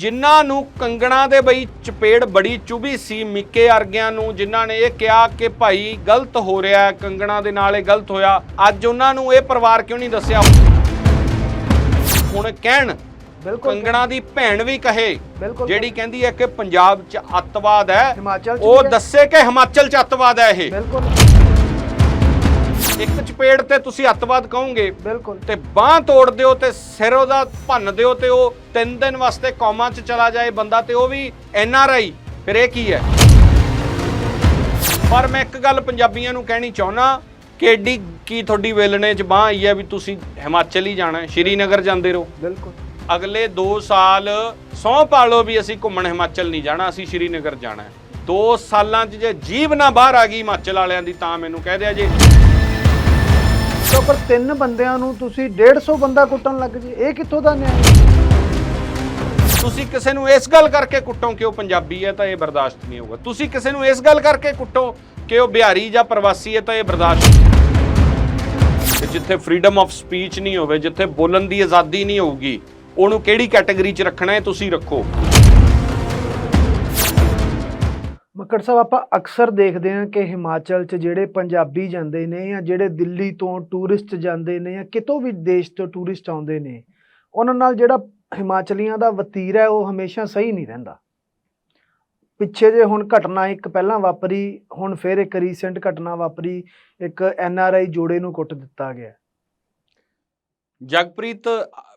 ਜਿਨ੍ਹਾਂ ਨੂੰ ਕੰਗਣਾ ਦੇ ਬਈ ਚਪੇੜ ਬੜੀ ਚੁਭੀ ਸੀ ਮਿੱਕੇ ਅਰਗਿਆਂ ਨੂੰ ਜਿਨ੍ਹਾਂ ਨੇ ਇਹ ਕਿਹਾ ਕਿ ਭਾਈ ਗਲਤ ਹੋ ਰਿਹਾ ਹੈ ਕੰਗਣਾ ਦੇ ਨਾਲ ਇਹ ਗਲਤ ਹੋਇਆ। ਅੱਜ ਉਹਨਾਂ ਨੂੰ ਇਹ ਪਰਿਵਾਰ ਕਿਉਂ ਨਹੀਂ ਦੱਸਿਆ? ਹੁਣ ਕਹਿਣ ਬਿਲਕੁਲ। ਕੰਗਣਾ ਦੀ ਭੈਣ ਵੀ ਕਹੇ ਬਿਲਕੁਲ। ਜਿਹੜੀ ਕਹਿੰਦੀ ਹੈ ਕਿ ਪੰਜਾਬ 'ਚ ਅੱਤਵਾਦ ਹੈ ਹਿਮਾਚਲ ਚ ਉਹ ਵੀ ਹੈ। ਦੱਸੇ ਕਿ ਹਿਮਾਚਲ 'ਚ ਅੱਤਵਾਦ ਹੈ ਇਹ। ਬਿਲਕੁਲ। ਇੱਕ ਚਪੇੜ ਤੇ ਤੁਸੀਂ ਅੱਤਵਾਦ ਕਹੋਗੇ? ਬਿਲਕੁਲ। ਤੇ ਬਾਹ ਤੋੜ ਦਿਓ ਤੇ ਸਿਰ ਉਹਦਾ ਭੰਨ ਦਿਓ ਤੇ ਉਹ ਤਿੰਨ ਦਿਨ ਵਾਸਤੇ ਕੌਮਾ 'ਚ ਚਲਾ ਜਾਏ ਬੰਦਾ ਤੇ ਉਹ ਵੀ ਐਨ ਆਰ ਆਈ। ਫਿਰ ਇਹ ਕੀ ਹੈ? ਪਰ ਮੈਂ ਇੱਕ ਗੱਲ ਪੰਜਾਬੀਆਂ ਨੂੰ ਕਹਿਣੀ ਚਾਹੁੰਦਾ ਕਿ ਏਡੀ ਕੀ ਤੁਹਾਡੀ ਵੇਲਣੇ 'ਚ ਬਾਹ ਆਈ ਹੈ ਵੀ ਤੁਸੀਂ ਹਿਮਾਚਲ ਹੀ ਜਾਣਾ ਹੈ, ਸ਼੍ਰੀਨਗਰ ਜਾਂਦੇ ਰਹੋ? ਬਿਲਕੁਲ। ਅਗਲੇ 2 ਸਾਲ ਸਹੁੰ ਪਾਲੋ ਵੀ ਅਸੀਂ ਘੁੰਮਣ ਹਿਮਾਚਲ ਨਹੀਂ ਜਾਣਾ ਅਸੀਂ ਸ਼੍ਰੀਨਗਰ ਜਾਣਾ ਹੈ। 2 ਸਾਲਾਂ 'ਚ ਜੇ ਜੀਵ ਨਾ ਬਾਹਰ ਆ ਗਈ ਹਿਮਾਚਲ ਵਾਲਿਆਂ ਦੀ ਤਾਂ ਮੈਨੂੰ ਕਹਿ ਦਿਆ ਜੇ। ਤੋਂ ਪਰ ਤਿੰਨ ਬੰਦਿਆਂ ਨੂੰ ਤੁਸੀਂ 150 ਬੰਦਾ ਕੁੱਟਣ ਲੱਗ ਜੀ, ਇਹ ਕਿੱਥੋਂ ਦਾ ਨਿਆਂ ਹੈ? ਤੁਸੀਂ ਕਿਸੇ ਨੂੰ ਇਸ ਗੱਲ ਕਰਕੇ ਕੁੱਟੋ ਕਿ ਉਹ ਪੰਜਾਬੀ ਹੈ ਤਾਂ ਇਹ ਬਰਦਾਸ਼ਤ ਨਹੀਂ ਹੋਊਗਾ। ਤੁਸੀਂ ਕਿਸੇ ਨੂੰ ਇਸ ਗੱਲ ਕਰਕੇ ਕੁੱਟੋ ਕਿ ਉਹ ਬਿਹਾਰੀ ਜਾਂ ਪ੍ਰਵਾਸੀ ਹੈ ਤਾਂ ਇਹ ਬਰਦਾਸ਼ਤ ਤੇ ਜਿੱਥੇ ਫਰੀडम ਆਫ ਸਪੀਚ ਨਹੀਂ ਹੋਵੇ, ਜਿੱਥੇ ਬੋਲਣ ਦੀ ਆਜ਼ਾਦੀ ਨਹੀਂ ਹੋਊਗੀ, ਉਹਨੂੰ ਕਿਹੜੀ ਕੈਟਾਗਰੀ 'ਚ ਰੱਖਣਾ ਹੈ, ਤੁਸੀਂ ਰੱਖੋ। ਮੱਕੜ ਸਾਹਿਬ, ਆਪਾਂ ਅਕਸਰ ਦੇਖਦੇ ਹਾਂ ਕਿ ਹਿਮਾਚਲ 'ਚ ਜਿਹੜੇ ਪੰਜਾਬੀ ਜਾਂਦੇ ਨੇ ਜਾਂ ਜਿਹੜੇ ਦਿੱਲੀ ਤੋਂ ਟੂਰਿਸਟ ਜਾਂਦੇ ਨੇ ਜਾਂ ਕਿਤੋਂ ਵੀ ਦੇਸ਼ ਤੋਂ ਟੂਰਿਸਟ ਆਉਂਦੇ ਨੇ, ਉਹਨਾਂ ਨਾਲ ਜਿਹੜਾ ਹਿਮਾਚਲੀਆਂ ਦਾ ਵਤੀਰਾ ਹੈ, ਉਹ ਹਮੇਸ਼ਾ ਸਹੀ ਨਹੀਂ ਰਹਿੰਦਾ। ਪਿੱਛੇ ਜੇ ਹੁਣ ਘਟਨਾ ਇੱਕ ਪਹਿਲਾਂ ਵਾਪਰੀ, ਹੁਣ ਫਿਰ ਇੱਕ ਰੀਸੈਂਟ ਘਟਨਾ ਵਾਪਰੀ, ਇੱਕ ਐਨ ਆਰ ਆਈ ਜੋੜੇ ਨੂੰ ਕੁੱਟ ਦਿੱਤਾ ਗਿਆ। ਜਗਪ੍ਰੀਤ,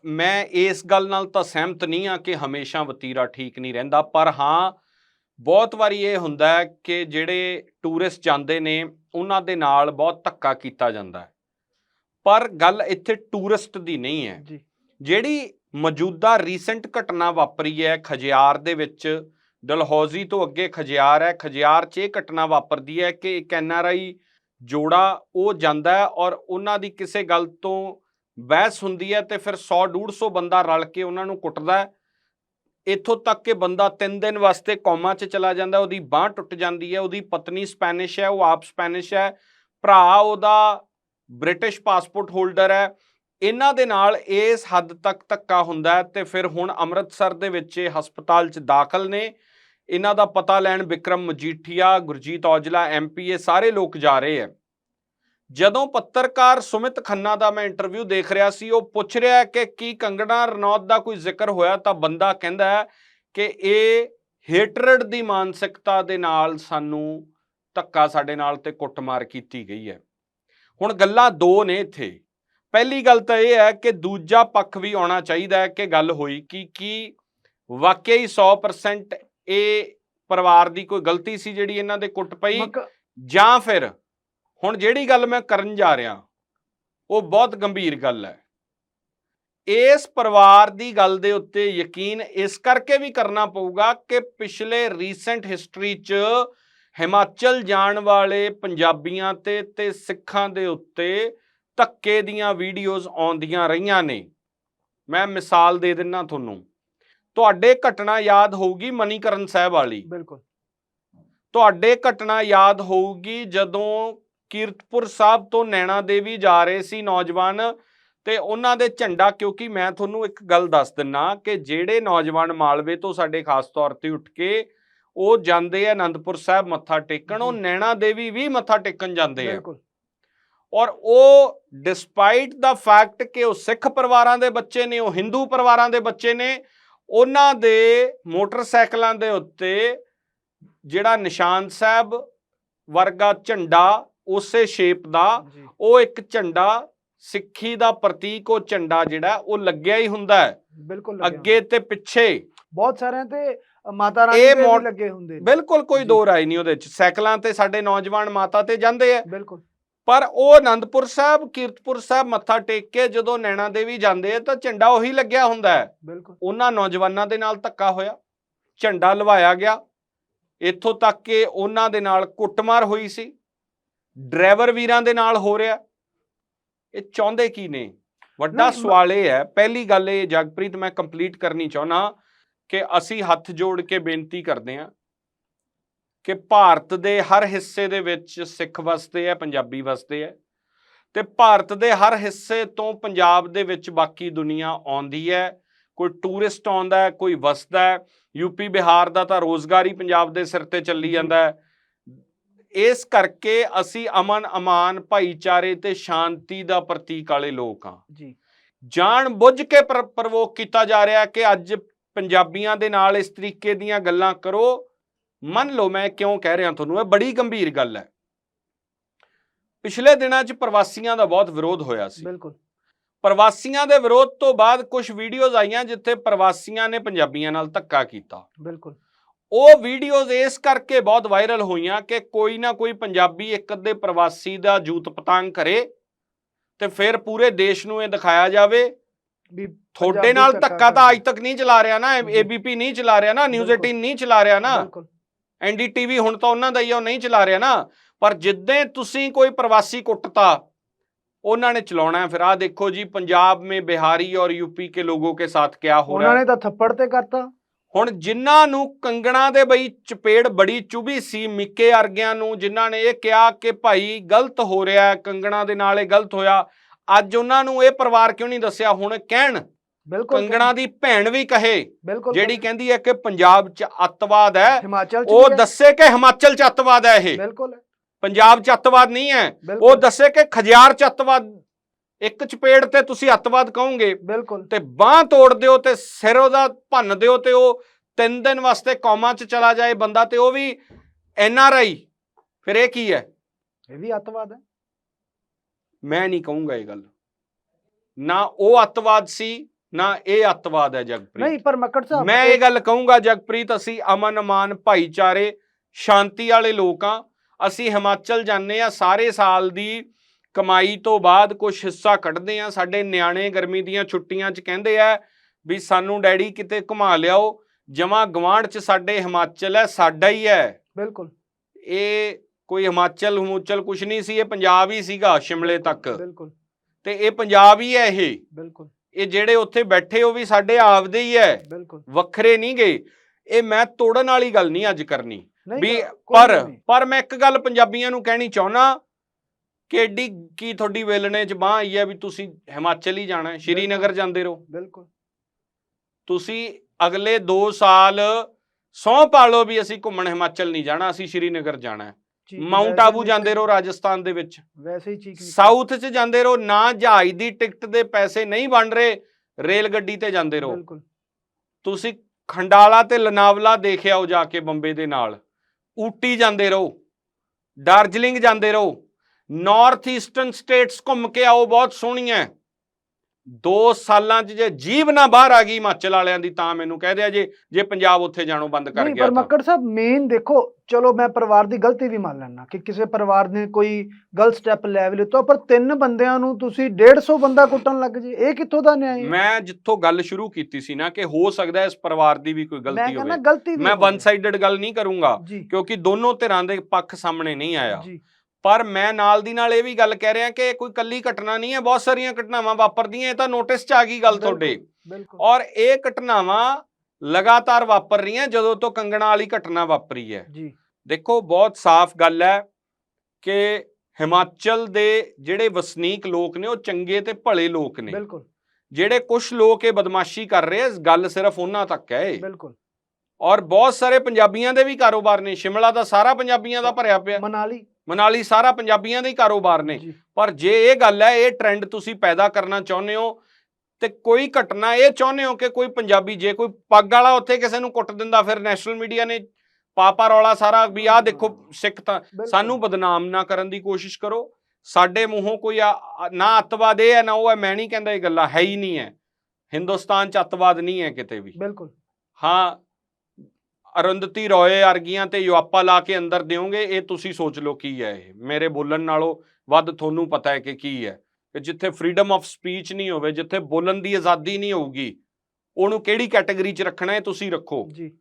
ਮੈਂ ਇਸ ਗੱਲ ਨਾਲ ਤਾਂ ਸਹਿਮਤ ਨਹੀਂ ਆ ਕਿ ਹਮੇਸ਼ਾ ਵਤੀਰਾ ਠੀਕ ਨਹੀਂ ਰਹਿੰਦਾ, ਪਰ ਹਾਂ ਬਹੁਤ ਵਾਰੀ ਇਹ ਹੁੰਦਾ ਹੈ ਕਿ ਜਿਹੜੇ ਟੂਰਿਸਟ ਜਾਂਦੇ ਨੇ ਉਹਨਾਂ ਦੇ ਨਾਲ ਬਹੁਤ ਧੱਕਾ ਕੀਤਾ ਜਾਂਦਾ ਹੈ। ਪਰ ਗੱਲ ਇੱਥੇ ਟੂਰਿਸਟ ਦੀ ਨਹੀਂ ਹੈ। ਜਿਹੜੀ ਮੌਜੂਦਾ ਰੀਸੈਂਟ ਘਟਨਾ ਵਾਪਰੀ ਹੈ ਖਜਿਆਰ ਦੇ ਵਿੱਚ ਡਲਹੌਜ਼ੀ ਤੋਂ ਅੱਗੇ ਖਜਿਆਰ ਹੈ ਖਜਿਆਰ 'ਚ ਇਹ ਘਟਨਾ ਵਾਪਰਦੀ ਹੈ ਕਿ ਇੱਕ ਐਨਆਰਆਈ ਜੋੜਾ ਉਹ ਜਾਂਦਾ ਹੈ ਔਰ ਉਹਨਾਂ ਦੀ ਕਿਸੇ ਗੱਲ ਤੋਂ ਬਹਿਸ ਹੁੰਦੀ ਹੈ ਤੇ ਫਿਰ 100 150 ਬੰਦਾ ਰਲ ਕੇ ਉਹਨਾਂ ਨੂੰ ਕੁੱਟਦਾ ਹੈ। ਇੱਥੋਂ ਤੱਕ ਕਿ ਬੰਦਾ 3 ਦਿਨ ਵਾਸਤੇ ਕੌਮਾ 'ਚ ਚਲਾ ਜਾਂਦਾ, ਉਹਦੀ ਬਾਹ ਟੁੱਟ ਜਾਂਦੀ ਹੈ, ਉਹਦੀ ਪਤਨੀ ਸਪੈਨਿਸ਼ ਹੈ, ਉਹ ਆਪ ਸਪੈਨਿਸ਼ ਹੈ, ਭਰਾ ਉਹਦਾ ਬ੍ਰਿਟਿਸ਼ ਪਾਸਪੋਰਟ ਹੋਲਡਰ ਹੈ। ਇਹਨਾਂ ਦੇ ਨਾਲ ਇਸ ਹੱਦ ਤੱਕ ਧੱਕਾ ਹੁੰਦਾ ਹੈ ਤੇ ਫਿਰ ਹੁਣ ਅੰਮ੍ਰਿਤਸਰ ਦੇ ਵਿੱਚ ਇਹ ਹਸਪਤਾਲ 'ਚ ਦਾਖਲ ਨੇ। ਇਹਨਾਂ ਦਾ ਪਤਾ ਲੈਣ ਵਿਕਰਮ ਮਜੀਠੀਆ, ਗੁਰਜੀਤ ਔਜਲਾ ਐਮਪੀ ਇਹ ਸਾਰੇ ਲੋਕ ਜਾ ਰਹੇ ਹੈ। ਜਦੋਂ ਪੱਤਰਕਾਰ ਸੁਮਿਤ ਖੰਨਾ ਦਾ ਮੈਂ ਇੰਟਰਵਿਊ ਦੇਖ ਰਿਹਾ ਸੀ ਉਹ ਪੁੱਛ ਰਿਹਾ ਹੈ ਕਿ ਕੀ ਕੰਗਣਾ ਰਣੌਤ ਦਾ ਕੋਈ ਜ਼ਿਕਰ ਹੋਇਆ? ਤਾਂ ਬੰਦਾ ਕਹਿੰਦਾ ਹੈ ਕਿ ਇਹ ਹੇਟਰਡ ਦੀ ਮਾਨਸਿਕਤਾ ਦੇ ਨਾਲ ਸਾਨੂੰ ਧੱਕਾ ਸਾਡੇ ਨਾਲ ਤੇ ਕੁੱਟਮਾਰ ਕੀਤੀ ਗਈ ਹੈ। ਹੁਣ ਗੱਲਾਂ ਦੋ ਨੇ ਇੱਥੇ। ਪਹਿਲੀ ਗੱਲ ਤਾਂ ਇਹ ਹੈ ਕਿ ਦੂਜਾ ਪੱਖ ਵੀ ਆਉਣਾ ਚਾਹੀਦਾ ਹੈ ਕਿ ਗੱਲ ਹੋਈ ਕਿ ਕੀ ਵਾਕਈ 100% ਇਹ ਪਰਿਵਾਰ ਦੀ ਕੋਈ ਗਲਤੀ ਸੀ ਜਿਹੜੀ ਇਹਨਾਂ ਦੇ ਕੁੱਟ ਪਈ? ਜਾਂ ਫਿਰ ਹੁਣ ਜਿਹੜੀ ਗੱਲ ਮੈਂ ਕਰਨ ਜਾ ਰਿਹਾ ਉਹ ਬਹੁਤ ਗੰਭੀਰ ਗੱਲ ਹੈ। ਇਸ ਪਰਿਵਾਰ ਦੀ ਗੱਲ ਦੇ ਉੱਤੇ ਯਕੀਨ ਇਸ ਕਰਕੇ ਵੀ ਕਰਨਾ ਪਊਗਾ ਕਿ ਪਿਛਲੇ ਰੀਸੈਂਟ ਹਿਸਟਰੀ 'ਚ ਹਿਮਾਚਲ ਜਾਣ ਵਾਲੇ ਪੰਜਾਬੀਆਂ ਤੇ ਤੇ ਸਿੱਖਾਂ ਦੇ ਉੱਤੇ ਧੱਕੇ ਦੀਆਂ ਵੀਡੀਓਜ਼ ਆਉਂਦੀਆਂ ਰਹੀਆਂ ਨੇ। ਮੈਂ ਮਿਸਾਲ ਦੇ ਦਿੰਨਾ ਤੁਹਾਨੂੰ। ਤੁਹਾਡੇ ਘਟਨਾ ਯਾਦ ਹੋਊਗੀ ਮਨੀਕਰਨ ਸਾਹਿਬ ਵਾਲੀ। ਬਿਲਕੁਲ। ਤੁਹਾਡੇ ਘਟਨਾ ਯਾਦ ਹੋਊਗੀ ਜਦੋਂ ਕੀਰਤਪੁਰ ਸਾਹਿਬ ਤੋਂ ਨੈਣਾ ਦੇਵੀ ਜਾ ਰਹੇ ਸੀ ਨੌਜਵਾਨ ਤੇ ਉਹਨਾਂ ਦੇ ਝੰਡਾ ਕਿਉਂਕਿ ਮੈਂ ਤੁਹਾਨੂੰ ਇੱਕ ਗੱਲ ਦੱਸ ਦਿੰਨਾ ਕਿ ਜਿਹੜੇ ਨੌਜਵਾਨ ਮਾਲਵੇ ਤੋਂ ਸਾਡੇ ਖਾਸ ਤੌਰ ਤੇ ਉੱਠ ਕੇ ਉਹ ਜਾਂਦੇ ਆ ਆਨੰਦਪੁਰ ਸਾਹਿਬ ਮੱਥਾ ਟੇਕਣ ਉਹ। ਨੈਣਾ ਦੇਵੀ ਵੀ ਮੱਥਾ ਟੇਕਣ ਜਾਂਦੇ ਆ ਬਿਲਕੁਲ ਔਰ ਉਹ ਡਿਸਪਾਈਟ ਦਾ ਫੈਕਟ ਕਿ ਉਹ ਸਿੱਖ ਪਰਿਵਾਰਾਂ ਦੇ ਬੱਚੇ ਨੇ ਉਹ ਹਿੰਦੂ ਪਰਿਵਾਰਾਂ ਦੇ ਬੱਚੇ ਨੇ ਉਹਨਾਂ ਦੇ ਮੋਟਰਸਾਈਕਲਾਂ ਦੇ ਉੱਤੇ ਜਿਹੜਾ ਨਿਸ਼ਾਨ ਸਾਹਿਬ ਵਰਗਾ ਝੰਡਾ ਉਸੇ ਸ਼ੇਪ ਦਾ ਉਹ ਇੱਕ ਝੰਡਾ ਸਿੱਖੀ ਦਾ ਪ੍ਰਤੀਕ ਉਹ ਝੰਡਾ ਜਿਹੜਾ ਉਹ ਲੱਗਿਆ ਹੀ ਹੁੰਦਾ ਹੈ। ਬਿਲਕੁਲ ਅੱਗੇ ਤੇ ਪਿੱਛੇ। ਬਹੁਤ ਸਾਰਿਆਂ ਤੇ ਮਾਤਾ ਰਾਣੀ ਦੇ ਵੀ ਲੱਗੇ ਹੁੰਦੇ। ਨੇ ਬਿਲਕੁਲ ਕੋਈ। ਦੋ ਰਾਏ ਨਹੀਂ ਉਹਦੇ ਚ। ਸਾਈਕਲਾਂ ਤੇ ਸਾਡੇ ਨੌਜਵਾਨ ਮਾਤਾ ਤੇ ਜਾਂਦੇ ਆ। ਬਿਲਕੁਲ। ਪਰ ਉਹ ਆਨੰਦਪੁਰ ਸਾਹਿਬ ਕੀਰਤਪੁਰ ਸਾਹਿਬ ਮੱਥਾ ਟੇਕ ਕੇ ਜਦੋਂ ਨੈਣਾ ਦੇਵੀ ਜਾਂਦੇ ਆ ਤਾਂ ਝੰਡਾ ਉਹੀ ਲੱਗਿਆ ਹੁੰਦਾ ਹੈ। ਬਿਲਕੁਲ। ਉਹਨਾਂ ਨੌਜਵਾਨਾਂ ਦੇ ਨਾਲ ਧੱਕਾ ਹੋਇਆ। ਝੰਡਾ ਲਵਾਇਆ ਗਿਆ। ਇੱਥੋਂ ਤੱਕ ਕਿ ਉਹਨਾਂ ਦੇ ਨਾਲ ਕੁੱਟਮਾਰ ਹੋਈ ਸੀ। ਡਰਾਈਵਰ ਵੀਰਾਂ ਦੇ ਨਾਲ ਹੋ ਰਿਹਾ। ਇਹ ਚਾਹੁੰਦੇ ਕੀ ਨੇ? ਵੱਡਾ ਸਵਾਲ ਇਹ ਹੈ ਪਹਿਲੀ ਗੱਲ ਇਹ ਜਗਪ੍ਰੀਤ ਮੈਂ ਕੰਪਲੀਟ ਕਰਨੀ ਚਾਹੁੰਦਾ ਕਿ ਅਸੀਂ ਹੱਥ ਜੋੜ ਕੇ ਬੇਨਤੀ ਕਰਦੇ ਹਾਂ ਕਿ ਭਾਰਤ ਦੇ ਹਰ ਹਿੱਸੇ ਦੇ ਵਿੱਚ ਸਿੱਖ ਵਸਦੇ ਆ ਪੰਜਾਬੀ ਵਸਦੇ ਆ ਤੇ ਭਾਰਤ ਦੇ ਹਰ ਹਿੱਸੇ ਤੋਂ ਪੰਜਾਬ ਦੇ ਵਿੱਚ ਬਾਕੀ ਦੁਨੀਆ ਆਉਂਦੀ ਹੈ। ਕੋਈ ਟੂਰਿਸਟ ਆਉਂਦਾ ਕੋਈ ਵਸਦਾ ਯੂਪੀ ਬਿਹਾਰ ਦਾ ਤਾਂ ਰੋਜ਼ਗਾਰ ਹੀ ਪੰਜਾਬ ਦੇ ਸਿਰ ਤੇ ਚੱਲੀ। ਜਾਂਦਾ ਹੈ। ਇਸ ਕਰਕੇ ਅਸੀਂ ਅਮਨ ਅਮਾਨ ਭਾਈਚਾਰੇ ਤੇ ਸ਼ਾਂਤੀ ਦਾ ਪ੍ਰਤੀਕ ਵਾਲੇ ਲੋਕ ਹਾਂ। ਜੀ। ਜਾਣ ਬੁੱਝ ਕੇ ਪਰ- ਪ੍ਰਵੋਕ ਕੀਤਾ ਜਾ ਰਿਹਾ ਕਿ ਅੱਜ ਪੰਜਾਬੀਆਂ ਦੇ ਨਾਲ ਇਸ ਤਰੀਕੇ ਦੀਆਂ ਗੱਲਾਂ ਕਰੋ। ਮੰਨ ਲਓ ਮੈਂ ਕਿਉਂ ਕਹਿ ਰਿਹਾ ਤੁਹਾਨੂੰ ਇਹ ਬੜੀ ਗੰਭੀਰ ਗੱਲ ਹੈ। ਪਿਛਲੇ ਦਿਨਾਂ 'ਚ ਪ੍ਰਵਾਸੀਆਂ ਦਾ ਬਹੁਤ ਵਿਰੋਧ ਹੋਇਆ ਸੀ। ਬਿਲਕੁਲ। ਪ੍ਰਵਾਸੀਆਂ ਦੇ ਵਿਰੋਧ ਤੋਂ ਬਾਅਦ ਕੁਝ ਵੀਡੀਓਜ਼ ਆਈਆਂ ਜਿੱਥੇ ਪ੍ਰਵਾਸੀਆਂ ਨੇ ਪੰਜਾਬੀਆਂ ਨਾਲ ਧੱਕਾ ਕੀਤਾ। ਬਿਲਕੁਲ। ਉਹ ਵੀਡੀਓਜ਼ ਇਸ ਕਰਕੇ ਬਹੁਤ ਵਾਇਰਲ ਹੋਈਆਂ ਕਿ ਕੋਈ ਨਾ ਕੋਈ ਪੰਜਾਬੀ ਇੱਕ ਅੱਧੇ ਪ੍ਰਵਾਸੀ ਦਾ ਜੂਤ ਪਤੰਗ ਕਰੇ ਤੇ ਫਿਰ ਪੂਰੇ ਦੇਸ਼ ਨੂੰ ਇਹ ਦਿਖਾਇਆ ਜਾਵੇ। ਵੀ ਤੁਹਾਡੇ ਨਾਲ ਧੱਕਾ ਤਾਂ ਅੱਜ ਤੱਕ ਨਹੀਂ ਚਲਾ ਰਿਹਾ ਨਾ ਏਬੀਪੀ ਨਹੀਂ ਚਲਾ ਰਿਹਾ ਨਾ ਨਿਊਜ਼ 18 ਨਹੀਂ ਚਲਾ ਰਿਹਾ ਨਾ। ਐਨਡੀਟੀਵੀ ਹੁਣ ਤਾਂ ਉਹਨਾਂ ਦਾ ਹੀ ਉਹ ਨਹੀਂ ਚਲਾ ਰਿਹਾ ਨਾ। ਪਰ ਜਿੱਦਾਂ ਤੁਸੀਂ ਕੋਈ ਪ੍ਰਵਾਸੀ ਕੁੱਟਤਾ ਉਹਨਾਂ ਨੇ ਚਲਾਉਣਾ ਫਿਰ ਆ ਦੇਖੋ ਜੀ ਪੰਜਾਬ ਮੇ ਬਿਹਾਰੀ ਔਰ ਯੂਪੀ ਕੇ ਲੋਗੋ ਕੇ ਸਾਥ ਕਿਆ ਹੋ ਰਿਹਾ। ਉਹਨਾਂ ਨੇ ਤਾਂ ਥੱਪੜ ਤੇ ਕਰਤਾ। ਹੁਣ ਜਿਨ੍ਹਾਂ ਨੂੰ ਕੰਗਣਾ ਦੇ ਬਈ ਚਪੇੜ ਬੜੀ ਚੁਭੀ ਸੀ ਮਿੱਕੇ ਅਰਗਿਆਂ ਨੂੰ ਜਿਨ੍ਹਾਂ ਨੇ ਇਹ ਕਿਹਾ ਕਿ ਭਾਈ ਗਲਤ ਹੋ ਰਿਹਾ ਹੈ ਕੰਗਣਾ ਦੇ ਨਾਲ ਇਹ ਗਲਤ ਹੋਇਆ। ਅੱਜ ਉਹਨਾਂ ਨੂੰ ਇਹ ਪਰਿਵਾਰ ਕਿਉਂ ਨਹੀਂ ਦੱਸਿਆ? ਹੁਣ ਕਹਿਣ ਬਿਲਕੁਲ ਕੰਗਣਾ ਦੀ ਭੈਣ ਵੀ ਕਹੇ ਜਿਹੜੀ ਕਹਿੰਦੀ ਹੈ ਕਿ ਪੰਜਾਬ 'ਚ ਅੱਤਵਾਦ ਹੈ ਉਹ। ਦੱਸੇ ਕਿ ਹਿਮਾਚਲ 'ਚ ਅੱਤਵਾਦ ਹੈ ਇਹ? ਬਿਲਕੁਲ। ਪੰਜਾਬ 'ਚ ਅੱਤਵਾਦ ਨਹੀਂ ਹੈ। ਉਹ ਦੱਸੇ ਕਿ ਖਜਿਆਰ 'ਚ ਅੱਤਵਾਦ ਇੱਕ ਚਪੇੜ ਤੇ ਤੁਸੀਂ ਅੱਤਵਾਦ ਕਹੋਗੇ ਬਿਲਕੁਲ। ਤੇ ਬਾਹ ਤੋੜ ਦਿਓ ਤੇ ਸਿਰ ਉਹਦਾ ਭੰਨ ਦਿਓ ਤੇ ਉਹ ਤਿੰਨ ਦਿਨ ਵਾਸਤੇ ਕੌਮਾ 'ਚ ਚਲਾ ਜਾਏ ਬੰਦਾ ਤੇ ਉਹ ਵੀ ਐਨ ਆਰ ਆਈ। ਫਿਰ ਇਹ ਕੀ ਹੈ? ਇਹ ਵੀ ਅੱਤਵਾਦ ਹੈ। ਮੈਂ ਨਹੀਂ ਕਹੂੰਗਾ ਇਹ ਗੱਲ। ਨਾ ਉਹ ਅੱਤਵਾਦ ਸੀ ਨਾ ਇਹ ਅੱਤਵਾਦ ਹੈ ਜਗਪ੍ਰੀਤ। ਨਹੀਂ ਪਰ ਮੱਕੜ ਸਾਹਿਬ ਮੈਂ ਇਹ ਗੱਲ ਕਹੂੰਗਾ ਜਗਪ੍ਰੀਤ ਅਸੀਂ ਅਮਨ ਅਮਾਨ ਭਾਈਚਾਰੇ ਸ਼ਾਂਤੀ ਵਾਲੇ ਲੋਕ ਆ ਅਸੀਂ ਹਿਮਾਚਲ ਜਾਂਦੇ ਆ ਸਾਰੇ ਸਾਲ ਦੀ ਕਮਾਈ ਤੋਂ ਬਾਅਦ ਕੁਝ ਹਿੱਸਾ ਕੱਢਦੇ ਆ ਸਾਡੇ ਨਿਆਣੇ ਗਰਮੀ ਦੀਆਂ ਛੁੱਟੀਆਂ 'ਚ ਕਹਿੰਦੇ ਆ ਵੀ ਸਾਨੂੰ ਡੈਡੀ ਕਿਤੇ ਘੁਮਾ ਲਿਆਓ ਜਮਾ ਗਵਾਂਢ 'ਚ ਸਾਡੇ ਹਿਮਾਚਲ ਹੈ ਸਾਡਾ ਹੀ ਹੈ। ਬਿਲਕੁਲ। ਇਹ ਕੋਈ ਹਿਮਾਚਲ ਹਿਮੂਚਲ ਕੁਝ ਨਹੀਂ ਸੀ ਇਹ ਪੰਜਾਬ ਹੀ ਸੀਗਾ ਸ਼ਿਮਲੇ ਤੱਕ। ਬਿਲਕੁਲ। ਤੇ ਇਹ ਪੰਜਾਬ ਹੀ ਹੈ ਇਹ। ਬਿਲਕੁਲ। ਇਹ ਜਿਹੜੇ ਉੱਥੇ ਬੈਠੇ ਉਹ ਵੀ ਸਾਡੇ ਆਪਦੇ ਹੀ ਹੈ। ਬਿਲਕੁਲ। ਵੱਖਰੇ ਨਹੀਂ ਗਏ। ਇਹ ਮੈਂ ਤੋੜਨ ਵਾਲੀ ਗੱਲ ਨਹੀਂ ਅੱਜ ਕਰਨੀ। ਵੀ ਪਰ। ਪਰ ਮੈਂ ਇੱਕ ਗੱਲ ਪੰਜਾਬੀਆਂ ਨੂੰ ਕਹਿਣੀ ਚਾਹੁੰਦਾ ਕਿ ਏਡੀ ਕੀ ਤੁਹਾਡੀ ਵੇਲਣੇ 'ਚ ਬਾਹ ਆਈ ਹੈ ਵੀ ਤੁਸੀਂ ਹਿਮਾਚਲ ਹੀ ਜਾਣਾ ਹੈ ਸ਼੍ਰੀਨਗਰ। ਜਾਂਦੇ ਰਹੋ? ਬਿਲਕੁਲ। ਤੁਸੀਂ ਅਗਲੇ 2 ਸਾਲ ਸਹੁੰ ਪਾ ਲਓ ਵੀ ਅਸੀਂ ਘੁੰਮਣ ਹਿਮਾਚਲ ਨਹੀਂ ਜਾਣਾ ਅਸੀਂ ਸ਼੍ਰੀਨਗਰ ਜਾਣਾ ਹੈ। ਚੀਕ ਮਾਊਂਟ ਵੈਸੇ ਆਬੂ ਜਾਂਦੇ ਰਹੋ ਰਾਜਸਥਾਨ ਦੇ ਵਿੱਚ। ਵੈਸੇ ਹੀ ਚੀਕ ਨਿਕਲ- ਸਾਊਥ 'ਚ ਜਾਂਦੇ ਰਹੋ ਨਾ ਜਹਾਜ਼ ਦੀ ਟਿਕਟ ਦੇ ਪੈਸੇ ਨਹੀਂ ਬਣ ਰਹੇ ਰੇਲ ਗੱਡੀ ਤੇ ਜਾਂਦੇ ਰਹੋ। ਬਿਲਕੁਲ। ਤੁਸੀਂ ਖੰਡਾਲਾ ਤੇ ਲਨਾਵਲਾ ਦੇਖ ਆਓ ਜਾ ਕੇ ਬੰਬੇ ਦੇ ਨਾਲ। ਊਟੀ ਜਾਂਦੇ ਰਹੋ ਦਾਰਜਲਿੰਗ ਜਾਂਦੇ ਰਹੋ ਨਾਰਥ ਈਸਟਰਨ ਸਟੇਟਸ ਘੁੰਮ ਕੇ ਆਓ ਬਹੁਤ ਸੋਹਣੀਆਂ। ਦੋ ਸਾਲਾਂ 'ਚ ਜੇ ਜੀਬ ਨਾ ਬਾਹਰ ਆ ਗਈ ਹਿਮਾਚਲ ਵਾਲਿਆਂ ਦੀ ਤਾਂ ਮੈਨੂੰ ਕਹਿ ਦਿਆ ਜੇ ਜੇ ਪੰਜਾਬ ਉੱਥੇ ਜਾਣੋਂ ਬੰਦ ਕਰ ਗਿਆ ਪਰ ਮੱਕੜ ਸਾਹਿਬ ਮੇਨ ਦੇਖੋ ਚਲੋ ਮੈਂ ਪਰਿਵਾਰ ਦੀ ਗਲਤੀ ਵੀ ਮੰਨ ਲੈਣਾ ਕਿ ਕਿਸੇ ਪਰਿਵਾਰ ਨੇ ਕੋਈ ਗਲਤ ਸਟੈਪ ਲੈ ਵੀ ਲਿੱਤਾ ਪਰ ਤਿੰਨ ਬੰਦਿਆਂ ਨੂੰ ਤੁਸੀਂ 150 ਬੰਦਾ ਕੁੱਟਣ ਲੱਗ ਜੇ ਇਹ ਕਿੱਥੋਂ ਦਾ ਨਿਆਂ ਹੈ? ਮੈਂ ਜਿੱਥੋਂ ਗੱਲ ਸ਼ੁਰੂ ਕੀਤੀ ਸੀ ਨਾ ਕਿ ਹੋ ਸਕਦਾ ਇਸ ਪਰਿਵਾਰ ਦੀ ਵੀ ਕੋਈ ਗਲਤੀ ਹੋਵੇ। ਮੈਂ। ਵਨ ਸਾਈਡਡ ਗੱਲ ਨਹੀਂ ਕਰੂੰਗਾ ਕਿਉਂਕਿ ਦੋਨੋਂ ਧਿਰਾਂ ਦੇ ਪੱਖ ਸਾਹਮਣੇ ਨਹੀਂ ਆਇਆ। ਪਰ ਮੈਂ ਨਾਲ ਦੀ ਨਾਲ ਇਹ ਵੀ ਗੱਲ ਕਹਿ ਰਿਹਾ ਕਿ ਕੋਈ ਕੱਲੀ ਘਟਨਾ ਨਹੀਂ ਹੈ ਬਹੁਤ ਸਾਰੀਆਂ ਘਟਨਾਵਾਂ ਵਾਪਰਦੀਆਂ ਇਹ ਤਾਂ ਨੋਟਿਸ 'ਚ ਆ ਗਈ ਗੱਲ ਤੁਹਾਡੇ। ਔਰ ਇਹ ਘਟਨਾਵਾਂ ਲਗਾਤਾਰ ਵਾਪਰ ਰਹੀਆਂ ਜਦੋਂ ਤੋਂ ਕੰਗਣਾ ਵਾਲੀ ਘਟਨਾ ਵਾਪਰੀ ਹੈ। ਜੀ। ਦੇਖੋ ਬਹੁਤ ਸਾਫ਼ ਗੱਲ ਹੈ ਕਿ ਹਿਮਾਚਲ ਦੇ ਜਿਹੜੇ ਵਸਨੀਕ ਲੋਕ ਨੇ ਉਹ ਚੰਗੇ ਤੇ ਭਲੇ ਲੋਕ ਨੇ। ਬਿਲਕੁਲ। ਜਿਹੜੇ ਕੁਝ ਲੋਕ ਇਹ ਬਦਮਾਸ਼ੀ ਕਰ ਰਹੇ ਗੱਲ ਸਿਰਫ ਉਹਨਾਂ ਤੱਕ ਹੈ। ਬਿਲਕੁਲ। ਔਰ ਬਹੁਤ ਸਾਰੇ ਪੰਜਾਬੀਆਂ ਦੇ ਵੀ ਕਾਰੋਬਾਰ ਨੇ ਸ਼ਿਮਲਾ ਦਾ ਸਾਰਾ ਪੰਜਾਬੀਆਂ ਦਾ ਭਰਿਆ ਪਿਆ। ਮਨਾਲੀ। ਮਨਾਲੀ ਸਾਰਾ ਪੰਜਾਬੀਆਂ ਦੇ ਹੀ ਕਾਰੋਬਾਰ ਨੇ। ਪਰ ਜੇ ਇਹ ਗੱਲ ਹੈ ਇਹ ਟ੍ਰੈਂਡ ਤੁਸੀਂ ਪੈਦਾ ਕਰਨਾ ਚਾਹੁੰਦੇ ਹੋ ਤੇ ਕੋਈ ਘਟਨਾ ਇਹ ਚਾਹੁੰਦੇ ਹੋ ਕਿ ਕੋਈ ਪੰਜਾਬੀ ਜੇ ਕੋਈ ਪੱਗ ਵਾਲਾ ਉੱਥੇ ਕਿਸੇ ਨੂੰ ਕੁੱਟ ਦਿੰਦਾ ਫਿਰ ਨੈਸ਼ਨਲ ਮੀਡੀਆ ਨੇ ਪਾਪਾ ਰੌਲਾ ਸਾਰਾ ਵੀ ਆਹ ਦੇਖੋ ਸਿੱਖ ਤਾਂ। ਸਾਨੂੰ ਬਦਨਾਮ ਨਾ ਕਰਨ ਦੀ ਕੋਸ਼ਿਸ਼ ਕਰੋ। ਸਾਡੇ ਮੂੰਹੋਂ ਕੋਈ ਨਾ ਅੱਤਵਾਦ ਇਹ ਹੈ ਨਾ ਉਹ ਹੈ ਮੈਂ ਨਹੀਂ ਕਹਿੰਦਾ ਇਹ ਗੱਲਾਂ ਹੈ ਹੀ ਨਹੀਂ ਹੈ। ਹਿੰਦੁਸਤਾਨ ਚ ਅੱਤਵਾਦ ਨਹੀਂ ਹੈ ਕਿਤੇ ਵੀ। ਬਿਲਕੁਲ। ਹਾਂ ਅਰੁੰਧਤੀ ਰੋਏ ਅਰਗੀਆਂ ਤੇ ਯੁਆਪਾ ਲਾ ਕੇ ਅੰਦਰ ਦਿਓਗੇ ਇਹ ਤੁਸੀਂ ਸੋਚ ਲਓ ਕੀ ਹੈ ਇਹ। ਮੇਰੇ ਬੋਲਣ ਨਾਲੋਂ ਵੱਧ ਤੁਹਾਨੂੰ ਪਤਾ ਹੈ ਕਿ ਕੀ ਹੈ। ਕਿ ਜਿੱਥੇ ਫਰੀडम ਆਫ ਸਪੀਚ ਨਹੀਂ ਹੋਵੇ ਜਿੱਥੇ ਬੋਲਣ ਦੀ ਆਜ਼ਾਦੀ ਨਹੀਂ ਹੋਊਗੀ ਉਹਨੂੰ ਕਿਹੜੀ ਕੈਟਾਗਰੀ 'ਚ ਰੱਖਣਾ ਹੈ ਤੁਸੀਂ ਰੱਖੋ। ਜੀ।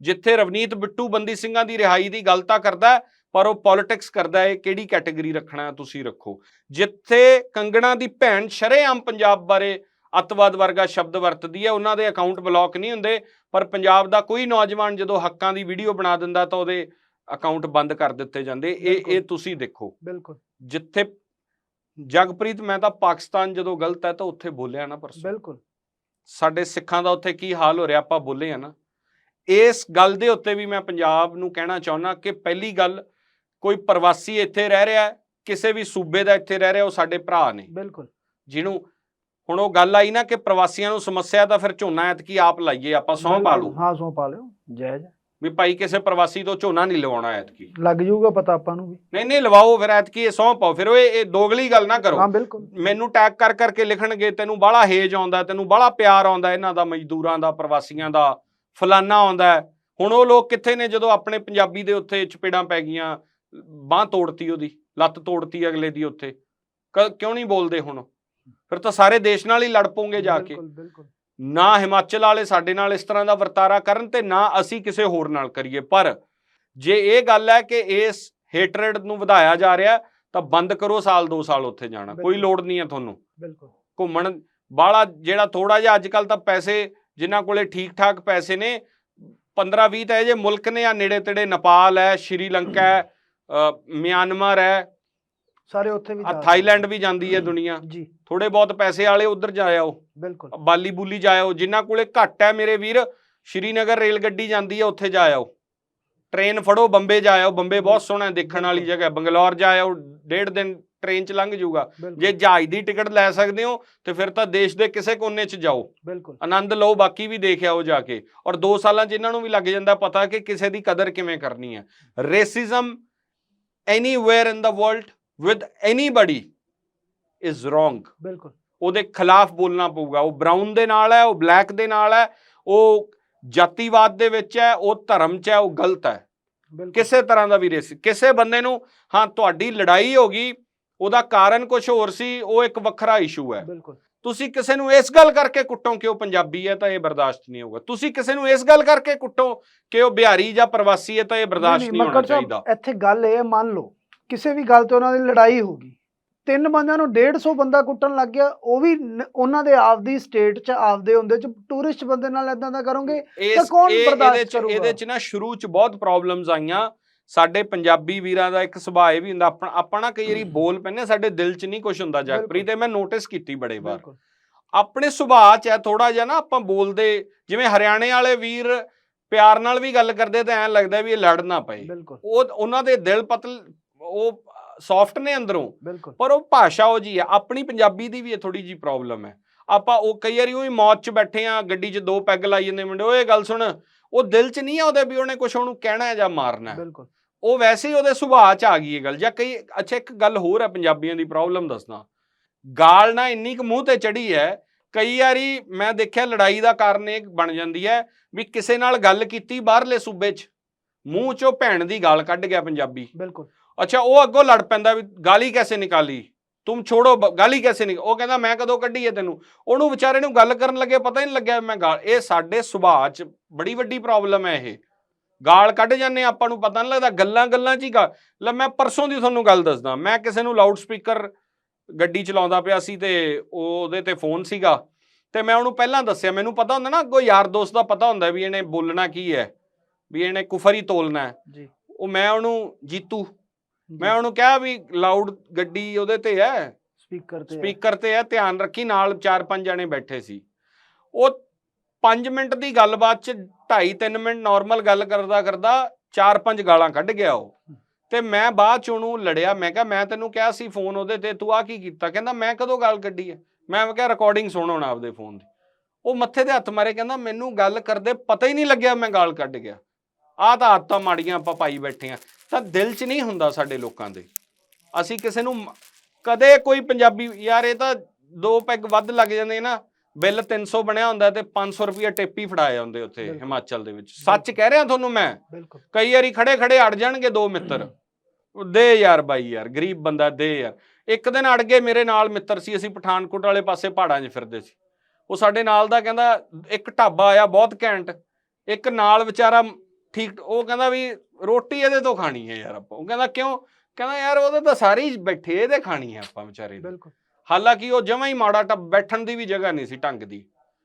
ਜਿੱਥੇ ਰਵਨੀਤ ਬਿੱਟੂ ਬੰਦੀ ਸਿੰਘਾਂ ਦੀ ਰਿਹਾਈ ਦੀ ਗੱਲ ਤਾਂ ਕਰਦਾ ਪਰ ਉਹ ਪੋਲਿਟਿਕਸ ਕਰਦਾ ਹੈ ਕਿਹੜੀ ਕੈਟਾਗਰੀ ਰੱਖਣਾ ਤੁਸੀਂ ਰੱਖੋ। ਜਿੱਥੇ ਕੰਗਣਾ ਦੀ ਭੈਣ ਸ਼ਰੇਆਮ ਪੰਜਾਬ ਬਾਰੇ ਅੱਤਵਾਦ ਵਰਗਾ ਸ਼ਬਦ ਵਰਤਦੀ ਹੈ ਉਹਨਾਂ ਦੇ ਅਕਾਊਂਟ ਬਲੌਕ ਨਹੀਂ ਹੁੰਦੇ ਪਰ ਪੰਜਾਬ ਦਾ ਕੋਈ ਨੌਜਵਾਨ ਜਦੋਂ ਹੱਕਾਂ ਦੀ ਵੀਡੀਓ ਬਣਾ ਦਿੰਦਾ ਤਾਂ ਉਹਦੇ ਅਕਾਊਂਟ ਬੰਦ ਕਰ ਦਿੱਤੇ ਜਾਂਦੇ। ਇਹ ਇਹ। ਤੁਸੀਂ ਦੇਖੋ। ਬਿਲਕੁਲ। ਜਿੱਥੇ ਜਗਪ੍ਰੀਤ ਮੈਂ ਤਾਂ ਪਾਕਿਸਤਾਨ ਜਦੋਂ ਗਲਤ ਹੈ ਤਾਂ ਉੱਥੇ ਬੋਲਿਆ ਨਾ ਪਰਸੋਂ। ਬਿਲਕੁਲ। ਸਾਡੇ ਸਿੱਖਾਂ ਦਾ ਉੱਥੇ ਕੀ ਹਾਲ ਹੋ ਰਿਹਾ ਆਪਾਂ ਬੋਲੇ ਆ ਨਾ। ਇਸ ਗੱਲ ਦੇ ਉੱਤੇ ਵੀ ਮੈਂ ਪੰਜਾਬ ਨੂੰ ਕਹਿਣਾ ਚਾਹੁੰਦਾ ਕਿ ਪਹਿਲੀ ਗੱਲ ਕੋਈ ਪ੍ਰਵਾਸੀ ਇੱਥੇ ਰਹਿ ਰਿਹਾ ਕਿਸੇ ਵੀ ਸੂਬੇ ਦਾ ਇੱਥੇ ਰਹਿ ਰਿਹਾ ਉਹ ਸਾਡੇ ਭਰਾ ਨੇ। ਬਿਲਕੁਲ। ਜਿਹਨੂੰ ਹੁਣ ਉਹ ਗੱਲ ਆਈ ਨਾ ਕਿ ਪ੍ਰਵਾਸੀਆਂ ਨੂੰ ਸਮੱਸਿਆ ਤਾਂ ਫਿਰ ਝੋਨਾ ਐਤਕੀ ਆਪ ਲਾਈਏ ਆਪਾਂ ਸਹੁੰ ਪਾ ਲਓ ਹਾਂ ਸੌਂ ਪਾ ਲਿਓ ਜਾਇਜ਼। ਵੀ ਭਾਈ ਕਿਸੇ ਪ੍ਰਵਾਸੀ ਤੋਂ ਝੋਨਾ ਨਹੀਂ ਲਵਾਉਣਾ ਐਤਕੀ। ਲੱਗ ਜਾਊਗਾ ਪਤਾ ਆਪਾਂ ਨੂੰ ਵੀ। ਨਹੀਂ ਨਹੀਂ ਲਵਾਓ ਫਿਰ ਐਤਕੀ ਇਹ ਸਹੁੰ ਪਾਓ। ਫਿਰ ਉਹ ਇਹ ਦੋਗਲੀ ਗੱਲ ਨਾ ਕਰੋ। ਹਾਂ ਬਿਲਕੁਲ। ਮੈਨੂੰ ਟੈਗ ਕਰ ਕਰਕੇ ਲਿਖਣਗੇ ਤੈਨੂੰ ਬਾਹਲਾ ਹੇਜ ਆਉਂਦਾ ਤੈਨੂੰ ਬਾਹਲਾ ਪਿਆਰ ਆਉਂਦਾ ਇਹਨਾਂ ਦਾ ਮਜ਼ਦੂਰਾਂ ਦਾ ਪ੍ਰਵਾਸੀਆਂ ਦਾ ਫਲਾਨਾ ਆਉਂਦਾ। ਹੁਣ ਉਹ ਲੋਕ ਕਿੱਥੇ ਨੇ ਜਦੋਂ ਆਪਣੇ ਪੰਜਾਬੀ ਦੇ ਉੱਥੇ ਚਪੇੜਾਂ ਪੈ ਗਈਆਂ ਬਾਹ ਤੋੜਤੀ ਉਹਦੀ ਲੱਤ ਤੋੜਤੀ ਅਗਲੇ ਦੀ ਉੱਥੇ। ਕਿਉਂ ਨਹੀਂ ਬੋਲਦੇ ਹੁਣ? ਫਿਰ ਤਾਂ ਸਾਰੇ ਦੇਸ਼ ਨਾਲ ਹੀ ਲੜ ਪੋਗੇ ਜਾ ਕੇ। ਬਿਲਕੁਲ ਬਿਲਕੁਲ। ਨਾ ਹਿਮਾਚਲ ਵਾਲੇ ਸਾਡੇ ਨਾਲ ਇਸ ਤਰ੍ਹਾਂ ਦਾ ਵਰਤਾਰਾ ਕਰਨ ਤੇ ਨਾ ਅਸੀਂ ਕਿਸੇ ਹੋਰ ਨਾਲ ਕਰੀਏ। ਪਰ ਜੇ ਇਹ ਗੱਲ ਹੈ ਕਿ ਇਸ ਹੇਟਰੇਡ ਨੂੰ ਵਧਾਇਆ ਜਾ ਰਿਹਾ ਤਾਂ ਬੰਦ ਕਰੋ ਸਾਲ 2 ਸਾਲ ਉੱਥੇ ਜਾਣਾ। ਕੋਈ। ਲੋੜ ਨਹੀਂ ਹੈ ਤੁਹਾਨੂੰ। ਬਿਲਕੁਲ। ਘੁੰਮਣ ਬਾਹਲਾ ਜਿਹੜਾ ਥੋੜਾ ਜਿਹਾ ਅੱਜ ਕੱਲ ਤਾਂ ਪੈਸੇ ਜਿਨ੍ਹਾਂ ਕੋਲੇ ਠੀਕ ਠਾਕ ਪੈਸੇ ਨੇ 15 20 ਤਾਂ ਇਹ ਜੇ ਮੁਲਕ ਨੇ ਆ ਨੇੜੇ ਤੇੜੇ ਨੇਪਾਲ ਹੈ ਸ਼੍ਰੀਲੰਕਾ ਹੈ ਮਿਆਂਮਾਰ ਹੈ ਸਾਰੇ ਉੱਥੇ ਵੀ ਆ ਜਾ ਥਾਈਲੈਂਡ ਵੀ ਜਾਂਦੀ ਹੈ ਦੁਨੀਆ। ਜੀ। ਥੋੜੇ ਬਹੁਤ ਪੈਸੇ ਵਾਲੇ ਉਧਰ ਜਾ ਆਓ ਬਿਲਕੁਲ। ਬਾਲੀ ਬੁਲੀ ਜਾਇਓ। ਜਿਨ੍ਹਾਂ ਕੋਲੇ ਘੱਟ ਹੈ ਮੇਰੇ ਵੀਰ ਸ਼੍ਰੀਨਗਰ ਰੇਲ ਗੱਡੀ ਜਾਂਦੀ ਹੈ ਉੱਥੇ ਜਾਇਓ। ਟ੍ਰੇਨ ਫੜੋ ਬੰਬੇ ਜਾਇਓ। ਬੰਬੇ ਬਹੁਤ ਸੋਹਣਾ ਹੈ, ਦੇਖਣ ਵਾਲੀ ਜਗ੍ਹਾ। ਹੈ ਬੰਗਲੌਰ ਜਾਇਓ ਡੇਢ ਦਿਨ ਟ੍ਰੇਨ ਚ ਲੰਘ ਜਾਊਗਾ ਬਿਲਕੁਲ। ਜੇ ਜਹਾਜ਼ ਦੀ ਟਿਕਟ ਲੈ ਸਕਦੇ ਹੋ ਤੇ ਫਿਰ ਤਾਂ ਦੇਸ਼ ਦੇ ਕਿਸੇ ਕੋਨੇ 'ਚ ਜਾਓ। ਬਿਲਕੁਲ। ਆਨੰਦ ਲਓ ਬਾਕੀ ਵੀ ਦੇਖ ਆਓ ਜਾ ਕੇ। ਔਰ 2 ਸਾਲਾਂ 'ਚ ਇਹਨਾਂ ਨੂੰ ਵੀ ਲੱਗ ਜਾਂਦਾ ਪਤਾ ਕਿ ਕਿਸੇ ਦੀ ਕਦਰ ਕਿਵੇਂ ਕਰਨੀ ਹੈ। Racism anywhere in the world with anybody is wrong ਬਿਲਕੁਲ। ਉਹਦੇ ਖਿਲਾਫ ਬੋਲਣਾ ਪਊਗਾ। ਉਹ ਬਰਾਊਨ ਦੇ ਨਾਲ ਹੈ ਉਹ ਬਲੈਕ ਦੇ ਨਾਲ ਹੈ ਉਹ ਜਾਤੀਵਾਦ ਦੇ ਵਿੱਚ ਹੈ ਉਹ ਧਰਮ 'ਚ ਹੈ ਉਹ ਗਲਤ ਹੈ। ਕਿਸੇ ਤਰ੍ਹਾਂ ਦਾ ਵੀ ਰੇਸ ਕਿਸੇ ਬੰਦੇ ਨੂੰ ਹਾਂ ਤੁਹਾਡੀ ਲੜਾਈ ਹੋ ਗਈ ਉਹਦਾ ਕਾਰਨ ਕੁਝ ਹੋਰ ਸੀ ਉਹ ਇੱਕ ਵੱਖਰਾ ਇਸ਼ੂ ਹੈ। ਬਿਲਕੁਲ। ਤੁਸੀਂ ਕਿਸੇ ਨੂੰ ਇਸ ਗੱਲ ਕਰਕੇ ਕੁੱਟੋ ਕਿ ਉਹ ਪੰਜਾਬੀ ਹੈ ਤਾਂ ਇਹ ਬਰਦਾਸ਼ਤ ਨਹੀਂ ਹੋਊਗਾ। ਤੁਸੀਂ ਕਿਸੇ ਨੂੰ ਇਸ ਗੱਲ ਕਰਕੇ ਕੁੱਟੋ ਕਿ ਉਹ ਬਿਹਾਰੀ ਜਾਂ ਪ੍ਰਵਾਸੀ ਹੈ ਤਾਂ ਇਹ ਬਰਦਾਸ਼ਤ ਨਹੀਂ ਹੋਣਾ ਚਾਹੀਦਾ। ਇੱਥੇ ਗੱਲ ਇਹ ਮੰਨ ਲਓ ਕਿਸੇ ਵੀ ਗੱਲ ਤੇ ਉਹਨਾਂ ਦੀ ਲੜਾਈ ਹੋ ਗਈ ਤਿੰਨ ਬੰਦਿਆਂ ਨੂੰ 150 ਬੰਦਾ ਕੁੱਟਣ ਲੱਗ ਗਿਆ ਉਹ ਵੀ ਨ- ਉਹਨਾਂ ਦੇ ਆਪਦੀ ਸਟੇਟ 'ਚ ਆਪਦੇ ਹੁੰਦੇ 'ਚ ਟੂਰਿਸਟ ਬੰਦੇ ਨਾਲ ਇਦਾਂ ਦਾ ਕਰੋਗੇ ਇਸ ਕੌਣ ਇਹ- ਬਰਦਾਸ਼ਤ ਇਹਦੇ ਚ ਕਰੂਗਾ? ਇਹਦੇ ਚ ਨਾ ਸ਼ੁਰੂ ਚ ਬਹੁਤ ਪ੍ਰੋਬਲਮਸ ਆਈਆਂ। ਸਾਡੇ ਪੰਜਾਬੀ ਵੀਰਾਂ ਦਾ ਇੱਕ ਸੁਭਾਅ ਇਹ ਵੀ ਹੁੰਦਾ ਆਪਣਾ ਆਪਾਂ ਨਾ ਕਈ ਵਾਰੀ ਬੋਲ ਪੈਂਦੇ ਸਾਡੇ ਦਿਲ ਚ ਨਹੀਂ ਕੁਝ ਹੁੰਦਾ ਜਗਪ੍ਰੀਤ ਇਹ ਮੈਂ ਨੋਟਿਸ ਕੀਤੀ ਬੜੇ ਵਾਰ। ਬਿਲਕੁਲ। ਆਪਣੇ ਸੁਭਾਅ ਚ ਹੈ ਥੋੜਾ ਜਿਹਾ ਨਾ ਆਪਾਂ ਬੋਲਦੇ ਜਿਵੇਂ ਹਰਿਆਣੇ ਵਾਲੇ ਵੀਰ ਪਿਆਰ ਨਾਲ ਵੀ ਗੱਲ ਕਰਦੇ ਤਾਂ ਐਂ ਲੱਗਦਾ ਵੀ ਇਹ ਲੜ ਨਾ ਪਏ। ਬਿਲਕੁਲ। ਉਹ ਉਹਨਾਂ ਦੇ ਦਿਲ ਪਤਲ ਉਹ ਸੌਫਟ ਨੇ ਅੰਦਰੋਂ ਪਰ ਉਹ ਭਾਸ਼ਾ ਉਹ ਜੀ ਆ ਆਪਣੀ ਪੰਜਾਬੀ ਦੀ ਵੀ ਇਹ ਥੋੜੀ ਜੀ ਪ੍ਰੋਬਲਮ ਹੈ। ਆਪਾਂ ਉਹ ਕਈ ਵਾਰੀ ਉਹੀ ਮੌਤ 'ਚ ਬੈਠੇ ਆ ਗੱਡੀ 'ਚ ਦੋ ਪੈਗ ਲਾਈ ਜਾਂਦੇ ਮੁੰਡੇ ਓਏ ਗੱਲ ਸੁਣ ਉਹ ਦਿਲ 'ਚ ਨਹੀਂ ਆ ਉਹਦੇ ਵੀ ਉਹਨੇ ਕੁਝ ਉਹਨੂੰ ਕਹਿਣਾ ਹੈ ਜਾਂ ਮਾਰਨਾ। ਹੈ ਬਿਲਕੁਲ। ਉਹ ਵੈਸੇ ਹੀ ਉਹਦੇ ਸੁਭਾਅ 'ਚ ਆ ਗਈ ਇਹ ਗੱਲ। ਜਾਂ ਕਈ ਅੱਛਾ ਇੱਕ ਗੱਲ ਹੋਰ ਹੈ ਪੰਜਾਬੀਆਂ ਦੀ ਪ੍ਰੋਬਲਮ ਦੱਸਦਾ। ਗਾਲ ਨਾ ਇੰਨੀ ਕੁ ਮੂੰਹ ਤੇ ਚੜੀ ਹੈ ਕਈ ਵਾਰੀ ਮੈਂ ਦੇਖਿਆ ਲੜਾਈ ਦਾ ਕਾਰਨ ਇਹ ਬਣ ਜਾਂਦੀ ਹੈ ਵੀ ਕਿਸੇ ਨਾਲ ਗੱਲ ਕੀਤੀ ਬਾਹਰਲੇ ਸੂਬੇ 'ਚ। ਮੂੰਹ 'ਚੋਂ ਭੈਣ ਦੀ ਗਾਲ ਕੱਢ ਗਿਆ ਪੰਜਾਬੀ। ਬਿਲਕੁਲ। ਅੱਛਾ ਉਹ ਅੱਗੋਂ ਲੜ ਪੈਂਦਾ ਵੀ ਗਾਲੀ ਕੈਸੇ ਨਿਕਾਲੀ? ਤੁਮ ਛੋੜੋ ਗਾਲੀ ਕੈਸੇ ਨਿਕ ਉਹ ਕਹਿੰਦਾ ਮੈਂ ਕਦੋਂ ਕੱਢੀ ਹੈ ਤੈਨੂੰ? ਉਹਨੂੰ ਵਿਚਾਰੇ ਨੂੰ ਗੱਲ ਕਰਨ ਲੱਗੇ ਪਤਾ ਹੀ ਨਹੀਂ ਲੱਗਿਆ ਮੈਂ ਗਾਲ ਇਹ ਸਾਡੇ ਸੁਭਾਅ 'ਚ ਬੜੀ ਵੱਡੀ ਪ੍ਰੋਬਲਮ ਹੈ ਇਹ। ਗਾਲ ਕੱਢ ਜਾਂਦੇ ਆਪਾਂ ਨੂੰ ਪਤਾ ਨਹੀਂ ਲੱਗਦਾ ਗੱਲਾਂ ਗੱਲਾਂ 'ਚ ਹੀ ਗਾ ਲੈ ਮੈਂ ਪਰਸੋਂ ਦੀ ਤੁਹਾਨੂੰ ਗੱਲ ਦੱਸਦਾ ਮੈਂ ਕਿਸੇ ਨੂੰ ਲਾਊਡ ਸਪੀਕਰ ਗੱਡੀ ਚਲਾਉਂਦਾ ਪਿਆ ਸੀ ਤੇ ਉਹ ਉਹਦੇ ਤੇ ਫੋਨ ਸੀਗਾ ਤੇ ਮੈਂ ਉਹਨੂੰ ਪਹਿਲਾਂ ਦੱਸਿਆ ਮੈਨੂੰ ਪਤਾ ਹੁੰਦਾ ਨਾ ਅੱਗੋਂ ਯਾਰ ਦੋਸਤ ਦਾ ਪਤਾ ਹੁੰਦਾ ਵੀ ਇਹਨੇ ਬੋਲਣਾ ਕੀ ਹੈ ਵੀ ਇਹਨੇ ਕੁਫਰ ਹੀ ਤੋਲਣਾ ਹੈ। ਜੀ। ਉਹ ਮੈਂ ਉਹਨੂੰ ਜੀਤੂ ਮੈਂ ਉਹਨੂੰ ਕਿਹਾ ਵੀ ਲਾਊਡ ਗੱਡੀ ਉਹਦੇ ਤੇ ਹੈ। ਸਪੀਕਰ ਤੇ। ਸਪੀਕਰ ਤੇ ਹੈ ਧਿਆਨ ਰੱਖੀ ਨਾਲ ਚਾਰ ਪੰਜ ਜਣੇ ਬੈਠੇ ਸੀ। ਉਹ 5 ਮਿੰਟ ਦੀ ਗੱਲਬਾਤ ਚ 2.5 3 ਮਿੰਟ ਨਾਰਮਲ ਗੱਲ ਕਰਦਾ ਕਰਦਾ ਚਾਰ ਪੰਜ ਗਾਲਾਂ ਕੱਢ ਗਿਆ ਉਹ। ਤੇ ਮੈਂ ਬਾਅਦ ਚ ਉਹਨੂੰ ਲੜਿਆ ਮੈਂ ਕਿਹਾ ਮੈਂ ਤੈਨੂੰ ਕਿਹਾ ਸੀ ਫੋਨ ਉਹਦੇ ਤੇ ਤੂੰ ਆ ਕੀ ਕੀਤਾ? ਕਹਿੰਦਾ ਮੈਂ ਕਦੋਂ ਗੱਲ ਕੱਢੀ ਹੈ? ਮੈਂ ਕਿਹਾ ਰਿਕਾਰਡਿੰਗ ਸੁਣ ਹੁਣ ਆਪਦੇ ਫੋਨ ਦੀ। ਉਹ ਮੱਥੇ ਤੇ ਹੱਥ ਮਾਰੇ ਕਹਿੰਦਾ ਮੈਨੂੰ ਗੱਲ ਕਰਦੇ ਪਤਾ ਹੀ ਨਹੀਂ ਲੱਗਿਆ ਮੈਂ ਗਾਲ ਕੱਢ ਗਿਆ। ਆਹ ਤਾਂ ਆਦਤਾਂ ਮਾੜੀਆਂ ਆਪਾਂ ਪਾਈ ਬੈਠੇ ਆ। ਤਾਂ ਦਿਲ 'ਚ ਨਹੀਂ ਹੁੰਦਾ ਸਾਡੇ ਲੋਕਾਂ ਦੇ। ਅਸੀਂ ਕਿਸੇ ਨੂੰ ਕਦੇ ਕੋਈ ਪੰਜਾਬੀ ਯਾਰ ਇਹ ਤਾਂ ਦੋ ਪੈਗ ਵੱਧ ਲੱਗ ਜਾਂਦੇ ਨਾ। ਬਿੱਲ 300 ਬਣਿਆ ਹੁੰਦਾ ਤੇ 500 ਰੁਪਏ ਟੇਪੀ ਫੜਾਏ ਹੁੰਦੇ ਉੱਥੇ। ਹਿਮਾਚਲ ਦੇ ਵਿੱਚ। ਸੱਚ ਕਹਿ ਰਿਹਾ ਤੁਹਾਨੂੰ ਮੈਂ? ਕਈ ਵਾਰੀ ਖੜੇ ਖੜੇ ਅੜ ਜਾਣਗੇ ਦੋ ਮਿੱਤਰ। ਦੇ ਯਾਰ ਬਾਈ ਯਾਰ ਗਰੀਬ ਬੰਦਾ ਦੇ ਯਾਰ। ਇੱਕ ਦਿਨ ਅੜ ਗਏ ਮੇਰੇ ਨਾਲ ਮਿੱਤਰ ਸੀ ਅਸੀਂ ਪਠਾਨਕੋਟ ਵਾਲੇ ਪਾਸੇ ਪਹਾੜਾਂ 'ਚ ਫਿਰਦੇ ਸੀ। ਉਹ ਸਾਡੇ ਨਾਲ ਦਾ ਕਹਿੰਦਾ ਇੱਕ ਢਾਬਾ ਆਇਆ ਬਹੁਤ ਘੈਂਟ। ਇੱਕ ਨਾਲ ਵਿਚਾਰਾ ਠੀਕ ਉਹ ਕਹਿੰਦਾ ਵੀ ਰੋਟੀ ਇਹਦੇ ਤੋਂ ਖਾਣੀ ਹੈ ਯਾਰ ਆਪਾਂ। ਉਹ ਕਹਿੰਦਾ ਕਿਉਂ? ਕਹਿੰਦਾ ਯਾਰ ਉਹਦੇ ਤਾਂ ਸਾਰੇ ਹੀ ਬੈਠੇ ਇਹਦੇ ਖਾਣੀ ਹੈ ਆਪਾਂ ਵਿਚਾਰੇ ਬਿਲਕੁਲ। ਹਾਲਾਂਕਿ ਉਹ ਜਮਾਂ ਹੀ ਮਾੜਾ ਟੱਬ ਬੈਠਣ ਦੀ ਵੀ ਜਗ੍ਹਾ ਨਹੀਂ ਸੀ ਢੰਗ ਦੀ।